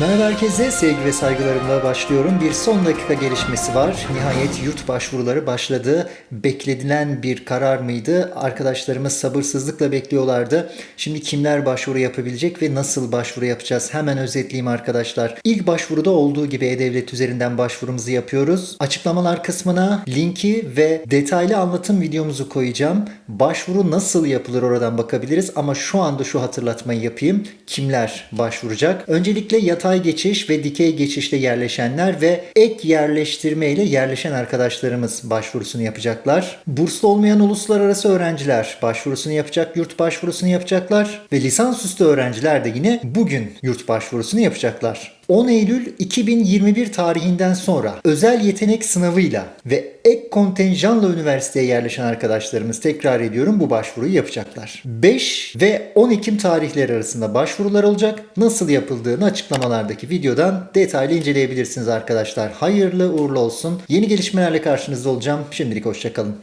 Merhaba herkese, sevgi ve saygılarımla başlıyorum. Bir son dakika gelişmesi var. Nihayet yurt başvuruları başladı. Bekledilen bir karar mıydı? Arkadaşlarımız sabırsızlıkla bekliyorlardı. Şimdi kimler başvuru yapabilecek ve nasıl başvuru yapacağız? Hemen özetleyeyim arkadaşlar. İlk başvuruda olduğu gibi E-Devlet üzerinden başvurumuzu yapıyoruz. Açıklamalar kısmına linki ve detaylı anlatım videomuzu koyacağım. Başvuru nasıl yapılır oradan bakabiliriz ama şu anda şu hatırlatmayı yapayım. Kimler başvuracak? Öncelikle yatay geçiş ve dikey geçişte yerleşenler ve ek yerleştirme ile yerleşen arkadaşlarımız başvurusunu yapacaklar. Burslu olmayan uluslararası öğrenciler başvurusunu yapacak, yurt başvurusunu yapacaklar ve lisansüstü öğrenciler de yine bugün yurt başvurusunu yapacaklar. 10 Eylül 2021 tarihinden sonra özel yetenek sınavıyla ve ek kontenjanla üniversiteye yerleşen arkadaşlarımız tekrar ediyorum bu başvuruyu yapacaklar. 5 ve 10 Ekim tarihleri arasında başvurular olacak. Nasıl yapıldığını açıklamalardaki videodan detaylı inceleyebilirsiniz arkadaşlar. Hayırlı uğurlu olsun. Yeni gelişmelerle karşınızda olacağım. Şimdilik hoşçakalın.